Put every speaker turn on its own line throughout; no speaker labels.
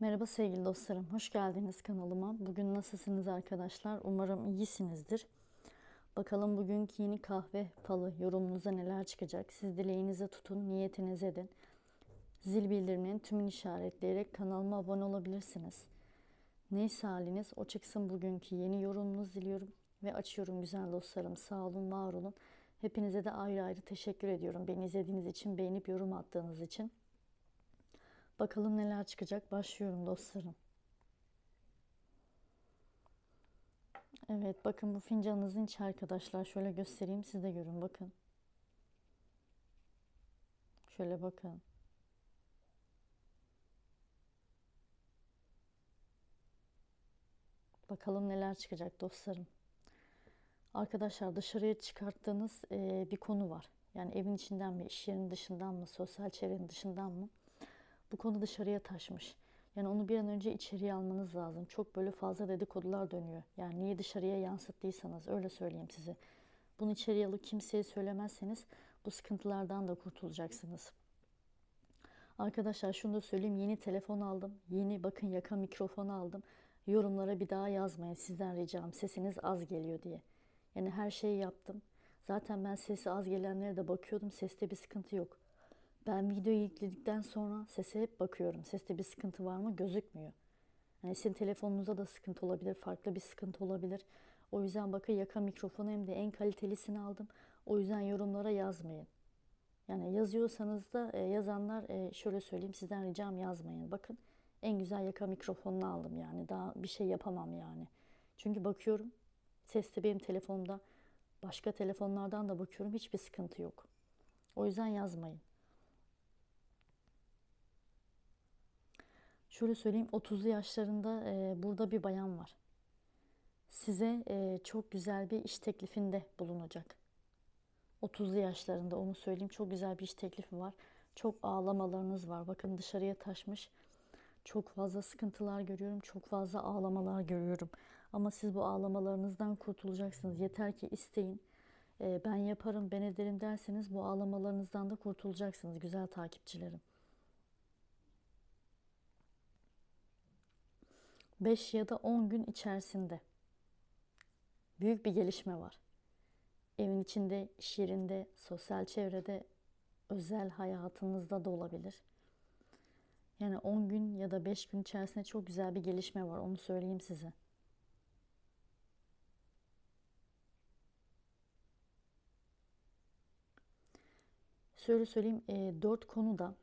Merhaba sevgili dostlarım, hoş geldiniz kanalıma. Bugün nasılsınız arkadaşlar? Umarım iyisinizdir. Bakalım bugünkü yeni kahve falı yorumunuza neler çıkacak? Siz dileğinize tutun, niyetinize edin. Zil bildirimlerini tümün işaretleyerek kanalıma abone olabilirsiniz. Neyse haliniz o çıksın bugünkü yeni yorumunuzu diliyorum ve açıyorum güzel dostlarım. Sağ olun, var olun. Hepinize de ayrı ayrı teşekkür ediyorum. Beni izlediğiniz için, beğenip yorum attığınız için. Bakalım neler çıkacak. Başlıyorum dostlarım. Evet bakın bu fincanınızın içi arkadaşlar. Şöyle göstereyim siz de görün bakın. Şöyle bakın. Bakalım neler çıkacak dostlarım. Arkadaşlar dışarıya çıkarttığınız bir konu var. Yani evin içinden mi, iş yerinin dışından mı, sosyal çevrenin dışından mı? Bu konu dışarıya taşmış. Yani onu bir an önce içeriye almanız lazım. Çok böyle fazla dedikodular dönüyor. Yani niye dışarıya yansıttıysanız öyle söyleyeyim size. Bunu içeriye alıp kimseye söylemezseniz bu sıkıntılardan da kurtulacaksınız. Arkadaşlar şunu da söyleyeyim. Yeni telefon aldım. Yeni bakın yaka mikrofon aldım. Yorumlara bir daha yazmayın. Sizden ricam sesiniz az geliyor diye. Yani her şeyi yaptım. Zaten ben sesi az gelenlere de bakıyordum. Seste bir sıkıntı yok. Ben videoyu yükledikten sonra sese hep bakıyorum. Seste bir sıkıntı var mı? Gözükmüyor. Yani sizin telefonunuzda da sıkıntı olabilir, farklı bir sıkıntı olabilir. O yüzden bakın yaka mikrofonu hem de en kalitelisini aldım. O yüzden yorumlara yazmayın. Yani yazıyorsanız da e, yazanlar e, şöyle söyleyeyim sizden ricam yazmayın. Bakın en güzel yaka mikrofonunu aldım yani. Daha bir şey yapamam yani. Çünkü bakıyorum seste benim telefonumda başka telefonlardan da bakıyorum hiçbir sıkıntı yok. O yüzden yazmayın. Şöyle söyleyeyim 30'lu yaşlarında e, burada bir bayan var. Size e, çok güzel bir iş teklifinde bulunacak. 30'lu yaşlarında onu söyleyeyim çok güzel bir iş teklifi var. Çok ağlamalarınız var. Bakın dışarıya taşmış. Çok fazla sıkıntılar görüyorum. Çok fazla ağlamalar görüyorum. Ama siz bu ağlamalarınızdan kurtulacaksınız. Yeter ki isteyin. E, ben yaparım, ben ederim derseniz bu ağlamalarınızdan da kurtulacaksınız güzel takipçilerim. 5 ya da 10 gün içerisinde büyük bir gelişme var. Evin içinde, iş yerinde, sosyal çevrede, özel hayatınızda da olabilir. Yani 10 gün ya da 5 gün içerisinde çok güzel bir gelişme var. Onu söyleyeyim size. Şöyle söyleyeyim, e, 4 konuda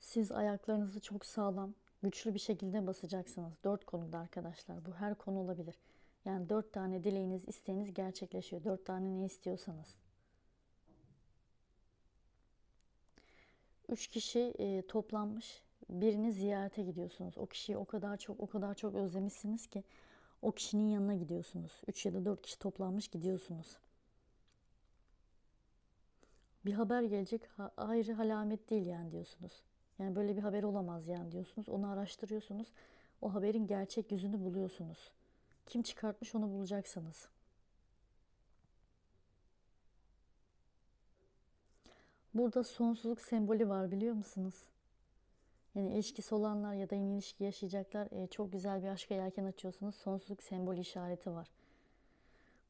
siz ayaklarınızı çok sağlam, güçlü bir şekilde basacaksınız. Dört konuda arkadaşlar. Bu her konu olabilir. Yani dört tane dileğiniz, isteğiniz gerçekleşiyor. Dört tane ne istiyorsanız. Üç kişi e, toplanmış. Birini ziyarete gidiyorsunuz. O kişiyi o kadar çok, o kadar çok özlemişsiniz ki o kişinin yanına gidiyorsunuz. Üç ya da dört kişi toplanmış gidiyorsunuz. Bir haber gelecek ayrı halamet değil yani diyorsunuz. Yani böyle bir haber olamaz yani diyorsunuz. Onu araştırıyorsunuz. O haberin gerçek yüzünü buluyorsunuz. Kim çıkartmış onu bulacaksınız. Burada sonsuzluk sembolü var biliyor musunuz? Yani ilişkisi olanlar ya da yeni ilişki yaşayacaklar e, çok güzel bir aşka yelken açıyorsunuz. Sonsuzluk sembolü işareti var.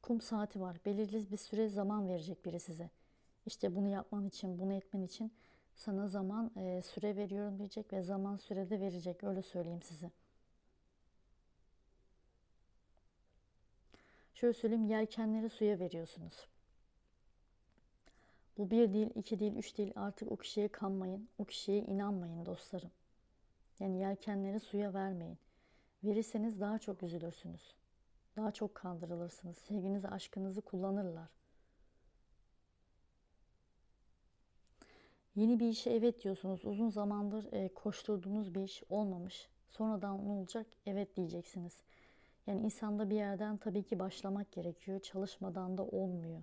Kum saati var. Belirli bir süre zaman verecek biri size. İşte bunu yapman için, bunu etmen için sana zaman e, süre veriyorum diyecek ve zaman sürede verecek. Öyle söyleyeyim size. Şöyle söyleyeyim yelkenleri suya veriyorsunuz. Bu bir değil, iki değil, üç değil. Artık o kişiye kanmayın. O kişiye inanmayın dostlarım. Yani yelkenleri suya vermeyin. Verirseniz daha çok üzülürsünüz. Daha çok kandırılırsınız. Sevginizi, aşkınızı kullanırlar. Yeni bir işe evet diyorsunuz. Uzun zamandır e, koşturduğunuz bir iş olmamış. Sonradan ne olacak? Evet diyeceksiniz. Yani insanda bir yerden tabii ki başlamak gerekiyor. Çalışmadan da olmuyor.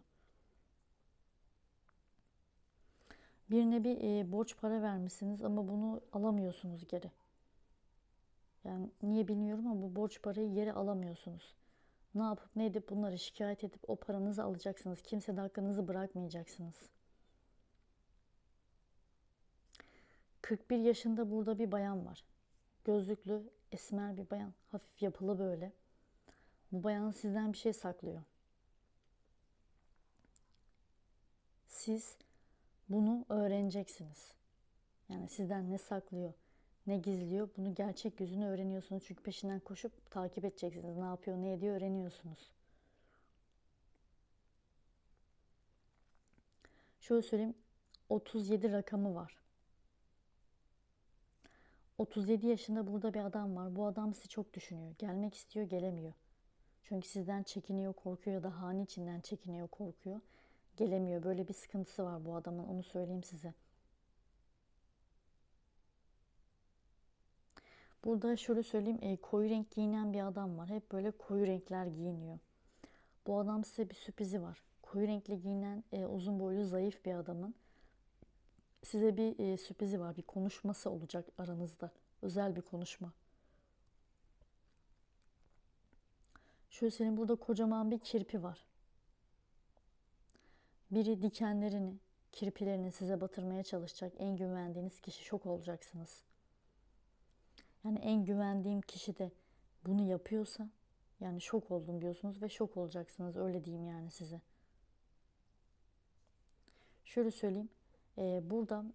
Birine bir e, borç para vermişsiniz ama bunu alamıyorsunuz geri. Yani niye bilmiyorum ama bu borç parayı geri alamıyorsunuz. Ne yapıp ne edip bunları şikayet edip o paranızı alacaksınız. Kimse de hakkınızı bırakmayacaksınız. 41 yaşında burada bir bayan var. Gözlüklü, esmer bir bayan. Hafif yapılı böyle. Bu bayan sizden bir şey saklıyor. Siz bunu öğreneceksiniz. Yani sizden ne saklıyor, ne gizliyor bunu gerçek yüzünü öğreniyorsunuz. Çünkü peşinden koşup takip edeceksiniz. Ne yapıyor, ne ediyor öğreniyorsunuz. Şöyle söyleyeyim 37 rakamı var. 37 yaşında burada bir adam var. Bu adam sizi çok düşünüyor. Gelmek istiyor, gelemiyor. Çünkü sizden çekiniyor, korkuyor ya da hane içinden çekiniyor, korkuyor. Gelemiyor. Böyle bir sıkıntısı var bu adamın. Onu söyleyeyim size. Burada şöyle söyleyeyim. E, koyu renk giyinen bir adam var. Hep böyle koyu renkler giyiniyor. Bu adam size bir sürprizi var. Koyu renkli giyinen e, uzun boylu zayıf bir adamın size bir e, sürprizi var. Bir konuşması olacak aranızda. Özel bir konuşma. Şöyle senin burada kocaman bir kirpi var. Biri dikenlerini, kirpilerini size batırmaya çalışacak. En güvendiğiniz kişi şok olacaksınız. Yani en güvendiğim kişi de bunu yapıyorsa yani şok oldum diyorsunuz ve şok olacaksınız. Öyle diyeyim yani size. Şöyle söyleyeyim. Ee, burada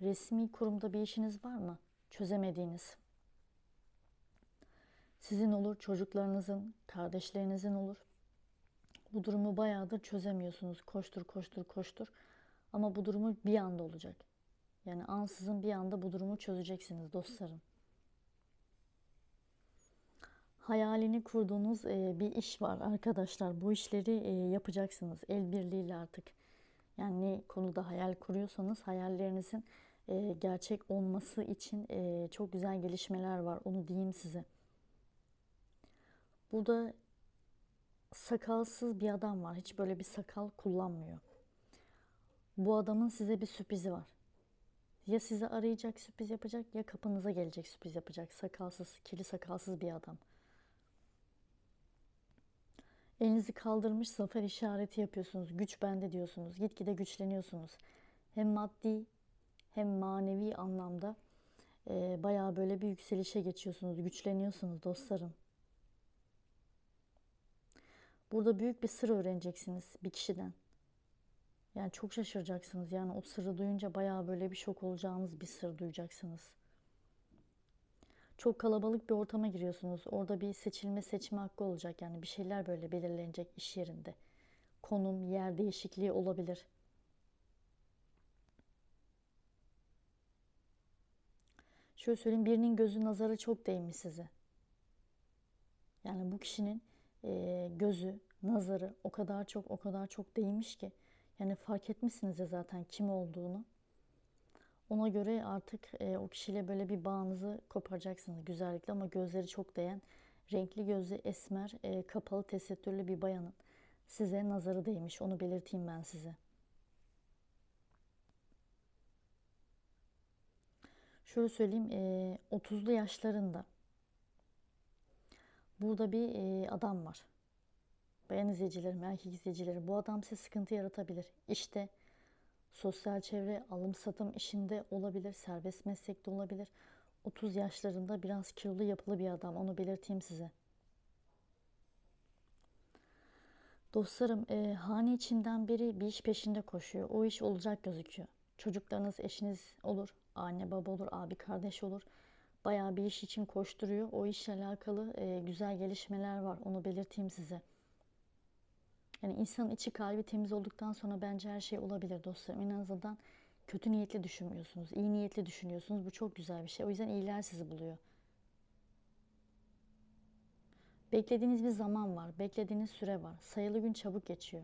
resmi kurumda bir işiniz var mı? Çözemediğiniz. Sizin olur, çocuklarınızın, kardeşlerinizin olur. Bu durumu bayağıdır çözemiyorsunuz. Koştur, koştur, koştur. Ama bu durumu bir anda olacak. Yani ansızın bir anda bu durumu çözeceksiniz dostlarım. Hayalini kurduğunuz e, bir iş var arkadaşlar. Bu işleri e, yapacaksınız el birliğiyle artık. Yani ne konuda hayal kuruyorsanız hayallerinizin e, gerçek olması için e, çok güzel gelişmeler var. Onu diyeyim size. Burada sakalsız bir adam var. Hiç böyle bir sakal kullanmıyor. Bu adamın size bir sürprizi var. Ya sizi arayacak sürpriz yapacak ya kapınıza gelecek sürpriz yapacak. Sakalsız, kirli sakalsız bir adam. Elinizi kaldırmış zafer işareti yapıyorsunuz. Güç bende diyorsunuz. Gitgide güçleniyorsunuz. Hem maddi hem manevi anlamda e, bayağı böyle bir yükselişe geçiyorsunuz. Güçleniyorsunuz dostlarım. Burada büyük bir sır öğreneceksiniz bir kişiden. Yani çok şaşıracaksınız. Yani o sırrı duyunca bayağı böyle bir şok olacağınız bir sır duyacaksınız. Çok kalabalık bir ortama giriyorsunuz. Orada bir seçilme seçme hakkı olacak. Yani bir şeyler böyle belirlenecek iş yerinde. Konum, yer değişikliği olabilir. Şöyle söyleyeyim birinin gözü nazarı çok değmiş size. Yani bu kişinin e, gözü, nazarı o kadar çok o kadar çok değmiş ki. Yani fark etmişsiniz ya zaten kim olduğunu. Ona göre artık e, o kişiyle böyle bir bağınızı koparacaksınız güzellikle ama gözleri çok değen, renkli gözlü, esmer, e, kapalı, tesettürlü bir bayanın size nazarı değmiş. Onu belirteyim ben size. Şöyle söyleyeyim, e, 30'lu yaşlarında burada bir e, adam var. Bayan izleyicilerim, erkek izleyicilerim. Bu adam size sıkıntı yaratabilir. İşte sosyal çevre, alım satım işinde olabilir, serbest meslekte olabilir. 30 yaşlarında biraz kilolu yapılı bir adam. Onu belirteyim size. Dostlarım, e, hane içinden biri bir iş peşinde koşuyor. O iş olacak gözüküyor. Çocuklarınız, eşiniz olur, anne baba olur, abi kardeş olur. Bayağı bir iş için koşturuyor. O işle alakalı e, güzel gelişmeler var. Onu belirteyim size. Yani insanın içi kalbi temiz olduktan sonra bence her şey olabilir dostlarım. En azından kötü niyetli düşünmüyorsunuz. iyi niyetli düşünüyorsunuz. Bu çok güzel bir şey. O yüzden iyiler sizi buluyor. Beklediğiniz bir zaman var. Beklediğiniz süre var. Sayılı gün çabuk geçiyor.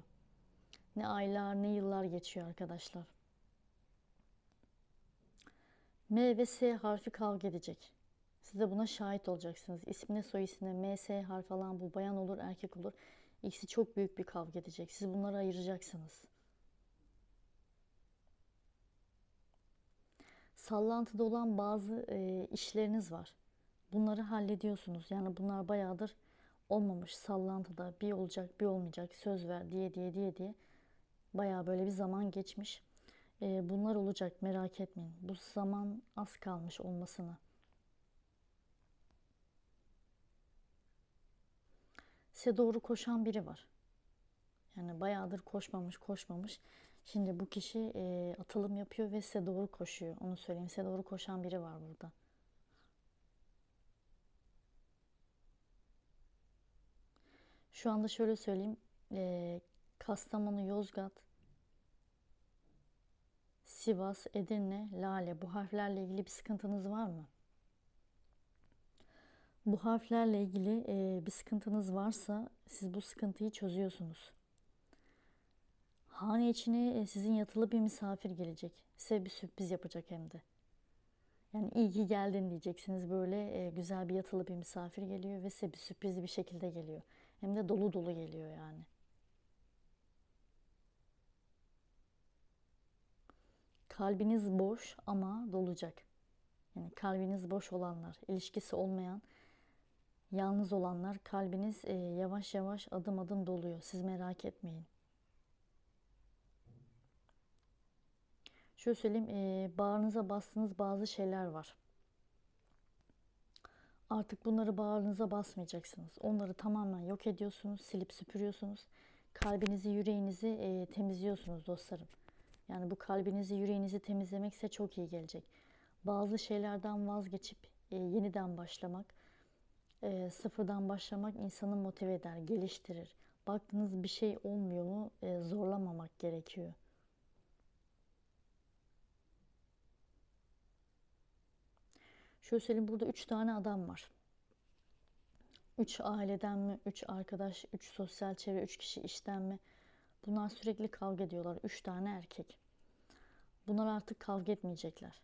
Ne aylar ne yıllar geçiyor arkadaşlar. M ve S harfi kavga edecek. Siz de buna şahit olacaksınız. İsmine soy ismine M, S harfi alan bu bayan olur erkek olur. İkisi çok büyük bir kavga edecek. Siz bunları ayıracaksınız. Sallantıda olan bazı e, işleriniz var. Bunları hallediyorsunuz. Yani bunlar bayağıdır olmamış sallantıda bir olacak bir olmayacak söz ver diye diye diye diye bayağı böyle bir zaman geçmiş. E, bunlar olacak merak etmeyin. Bu zaman az kalmış olmasına. Size doğru koşan biri var. Yani bayağıdır koşmamış koşmamış. Şimdi bu kişi e, atılım yapıyor ve size doğru koşuyor. Onu söyleyeyim. Size doğru koşan biri var burada. Şu anda şöyle söyleyeyim. E, Kastamonu, Yozgat, Sivas, Edirne, Lale bu harflerle ilgili bir sıkıntınız var mı? Bu harflerle ilgili bir sıkıntınız varsa siz bu sıkıntıyı çözüyorsunuz. Hane içine sizin yatılı bir misafir gelecek. Size bir sürpriz yapacak hem de. Yani iyi ki geldin diyeceksiniz. Böyle güzel bir yatılı bir misafir geliyor ve size bir sürpriz bir şekilde geliyor. Hem de dolu dolu geliyor yani. Kalbiniz boş ama dolacak. Yani kalbiniz boş olanlar, ilişkisi olmayan, yalnız olanlar kalbiniz e, yavaş yavaş adım adım doluyor. Siz merak etmeyin. Şöyle söyleyeyim, e, bağrınıza bastığınız bazı şeyler var. Artık bunları bağrınıza basmayacaksınız. Onları tamamen yok ediyorsunuz, silip süpürüyorsunuz. Kalbinizi, yüreğinizi e, temizliyorsunuz dostlarım. Yani bu kalbinizi, yüreğinizi temizlemek size çok iyi gelecek. Bazı şeylerden vazgeçip e, yeniden başlamak, e, sıfırdan başlamak insanı motive eder, geliştirir. Baktığınız bir şey olmuyor mu e, zorlamamak gerekiyor. Şöyle söyleyeyim burada üç tane adam var. Üç aileden mi, üç arkadaş, üç sosyal çevre, üç kişi işten mi? Bunlar sürekli kavga ediyorlar. Üç tane erkek. Bunlar artık kavga etmeyecekler.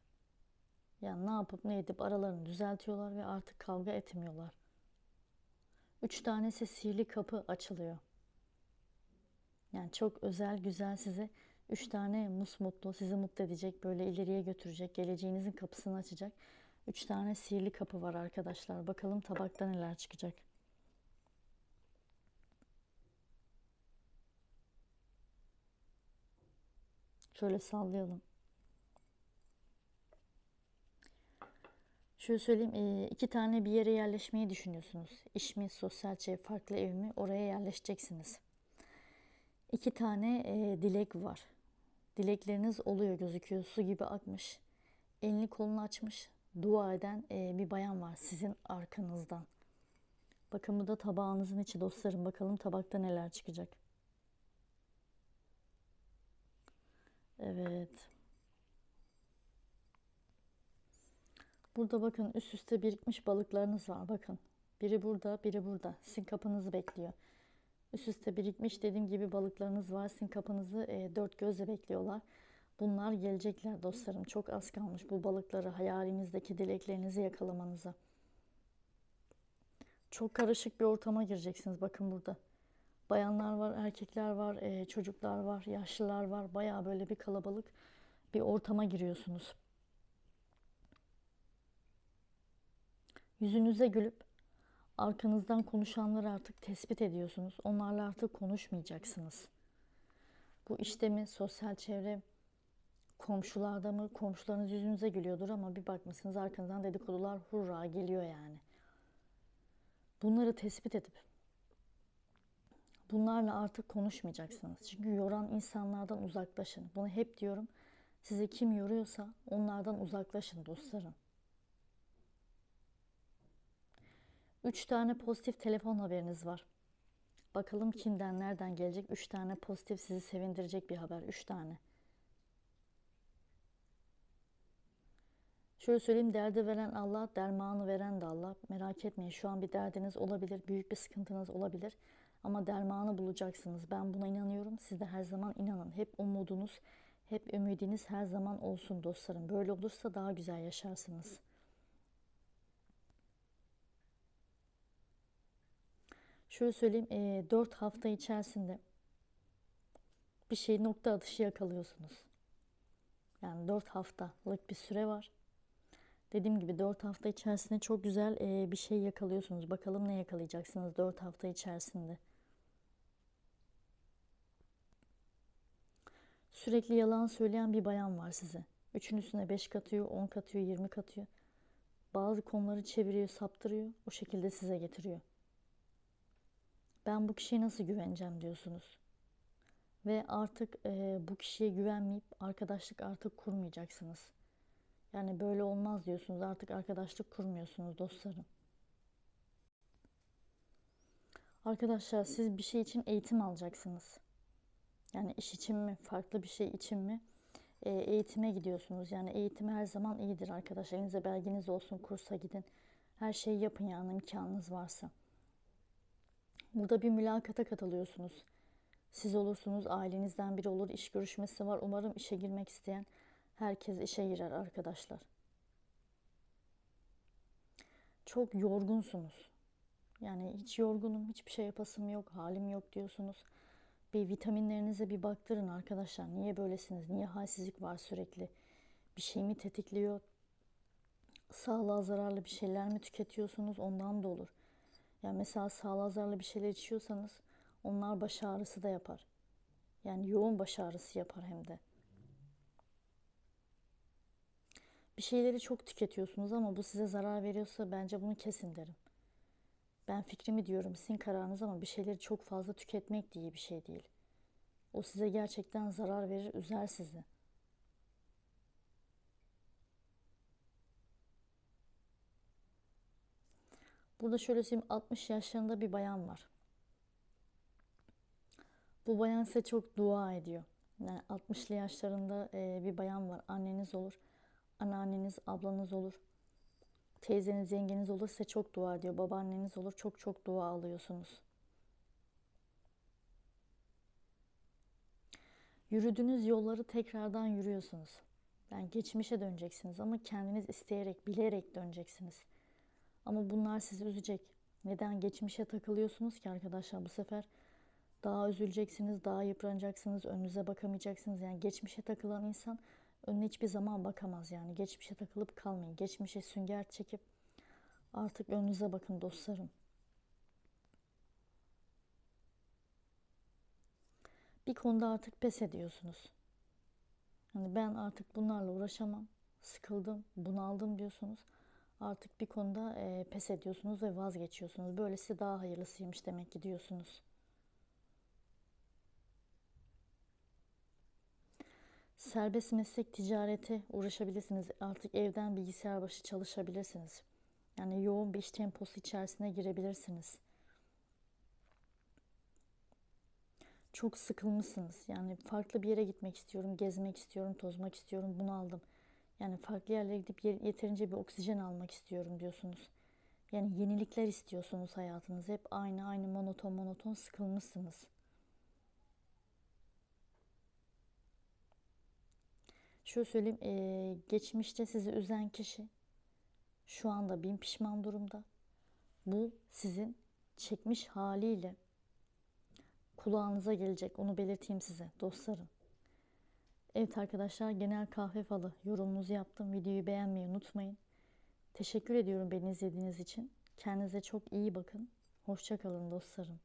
Yani ne yapıp ne edip aralarını düzeltiyorlar ve artık kavga etmiyorlar. Üç tanesi sihirli kapı açılıyor. Yani çok özel, güzel size üç tane musmutlu, sizi mutlu edecek, böyle ileriye götürecek, geleceğinizin kapısını açacak. Üç tane sihirli kapı var arkadaşlar. Bakalım tabakta neler çıkacak. Şöyle sallayalım. Şöyle söyleyeyim, e, iki tane bir yere yerleşmeyi düşünüyorsunuz. İş mi, sosyal çevre, farklı ev mi? Oraya yerleşeceksiniz. İki tane e, dilek var. Dilekleriniz oluyor gözüküyor. Su gibi akmış. Elini kolunu açmış. Dua eden e, bir bayan var sizin arkanızdan. Bakın bu da tabağınızın içi dostlarım. Bakalım tabakta neler çıkacak. Evet. Burada bakın üst üste birikmiş balıklarınız var. Bakın. Biri burada, biri burada. Sizin kapınızı bekliyor. Üst üste birikmiş dediğim gibi balıklarınız var. Sizin kapınızı e, dört gözle bekliyorlar. Bunlar gelecekler dostlarım. Çok az kalmış bu balıkları hayalinizdeki dileklerinizi yakalamanıza. Çok karışık bir ortama gireceksiniz bakın burada. Bayanlar var, erkekler var, e, çocuklar var, yaşlılar var. Baya böyle bir kalabalık bir ortama giriyorsunuz. Yüzünüze gülüp arkanızdan konuşanları artık tespit ediyorsunuz. Onlarla artık konuşmayacaksınız. Bu işte mi, sosyal çevre, komşularda mı, komşularınız yüzünüze gülüyordur ama bir bakmışsınız arkanızdan dedikodular hurra geliyor yani. Bunları tespit edip bunlarla artık konuşmayacaksınız. Çünkü yoran insanlardan uzaklaşın. Bunu hep diyorum. Sizi kim yoruyorsa onlardan uzaklaşın dostlarım. Üç tane pozitif telefon haberiniz var. Bakalım kimden, nereden gelecek? Üç tane pozitif sizi sevindirecek bir haber. Üç tane. Şöyle söyleyeyim derdi veren Allah, dermanı veren de Allah. Merak etmeyin şu an bir derdiniz olabilir, büyük bir sıkıntınız olabilir. Ama dermanı bulacaksınız. Ben buna inanıyorum. Siz de her zaman inanın. Hep umudunuz, hep ümidiniz her zaman olsun dostlarım. Böyle olursa daha güzel yaşarsınız. Şöyle söyleyeyim, e, 4 hafta içerisinde bir şey nokta atışı yakalıyorsunuz. Yani 4 haftalık bir süre var. Dediğim gibi 4 hafta içerisinde çok güzel e, bir şey yakalıyorsunuz. Bakalım ne yakalayacaksınız 4 hafta içerisinde. Sürekli yalan söyleyen bir bayan var size. Üçün üstüne beş katıyor, on katıyor, yirmi katıyor. Bazı konuları çeviriyor, saptırıyor. O şekilde size getiriyor. Ben bu kişiye nasıl güveneceğim diyorsunuz. Ve artık e, bu kişiye güvenmeyip arkadaşlık artık kurmayacaksınız. Yani böyle olmaz diyorsunuz. Artık arkadaşlık kurmuyorsunuz dostlarım. Arkadaşlar siz bir şey için eğitim alacaksınız. Yani iş için mi, farklı bir şey için mi? E, eğitime gidiyorsunuz. Yani eğitim her zaman iyidir arkadaşlar. Elinize belgeniz olsun, kursa gidin. Her şeyi yapın yani imkanınız varsa. Burada bir mülakata katılıyorsunuz. Siz olursunuz, ailenizden biri olur, iş görüşmesi var. Umarım işe girmek isteyen herkes işe girer arkadaşlar. Çok yorgunsunuz. Yani hiç yorgunum, hiçbir şey yapasım yok, halim yok diyorsunuz. Bir vitaminlerinize bir baktırın arkadaşlar. Niye böylesiniz? Niye halsizlik var sürekli? Bir şey mi tetikliyor? Sağlığa zararlı bir şeyler mi tüketiyorsunuz? Ondan da olur. Yani mesela sağlığa zararlı bir şeyler içiyorsanız onlar baş ağrısı da yapar. Yani yoğun baş ağrısı yapar hem de. Bir şeyleri çok tüketiyorsunuz ama bu size zarar veriyorsa bence bunu kesin derim. Ben fikrimi diyorum sizin kararınız ama bir şeyleri çok fazla tüketmek de iyi bir şey değil. O size gerçekten zarar verir, üzer sizi. Burada şöyle söyleyeyim 60 yaşlarında bir bayan var. Bu bayan size çok dua ediyor. Yani 60'lı yaşlarında e, bir bayan var. Anneniz olur, anneanneniz, ablanız olur. Teyzeniz, yengeniz olur size çok dua ediyor. Babaanneniz olur çok çok dua alıyorsunuz. Yürüdüğünüz yolları tekrardan yürüyorsunuz. Yani geçmişe döneceksiniz ama kendiniz isteyerek, bilerek döneceksiniz. Ama bunlar sizi üzecek. Neden geçmişe takılıyorsunuz ki arkadaşlar bu sefer daha üzüleceksiniz, daha yıpranacaksınız, önünüze bakamayacaksınız. Yani geçmişe takılan insan önüne hiçbir zaman bakamaz yani. Geçmişe takılıp kalmayın. Geçmişe sünger çekip artık önünüze bakın dostlarım. Bir konuda artık pes ediyorsunuz. Hani ben artık bunlarla uğraşamam. Sıkıldım, bunaldım diyorsunuz. Artık bir konuda e, pes ediyorsunuz ve vazgeçiyorsunuz. Böylesi daha hayırlısıymış demek ki diyorsunuz. Serbest meslek ticarete uğraşabilirsiniz. Artık evden bilgisayar başı çalışabilirsiniz. Yani yoğun bir iş temposu içerisine girebilirsiniz. Çok sıkılmışsınız. Yani farklı bir yere gitmek istiyorum, gezmek istiyorum, tozmak istiyorum. Bunu aldım. Yani farklı yerlere gidip yeterince bir oksijen almak istiyorum diyorsunuz. Yani yenilikler istiyorsunuz hayatınız. Hep aynı aynı monoton monoton sıkılmışsınız. Şöyle söyleyeyim, e, geçmişte sizi üzen kişi şu anda bin pişman durumda. Bu sizin çekmiş haliyle kulağınıza gelecek. Onu belirteyim size dostlarım. Evet arkadaşlar genel kahve falı yorumunuzu yaptım. Videoyu beğenmeyi unutmayın. Teşekkür ediyorum beni izlediğiniz için. Kendinize çok iyi bakın. Hoşçakalın dostlarım.